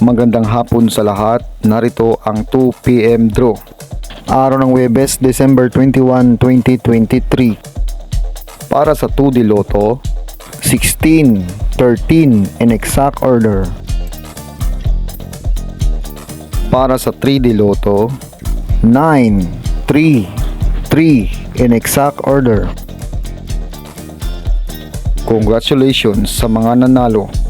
Magandang hapon sa lahat. Narito ang 2pm draw. Araw ng Webes, December 21, 2023. Para sa 2D Lotto, 16, 13 in exact order. Para sa 3D Lotto, 9, 3, 3 in exact order. Congratulations sa mga nanalo.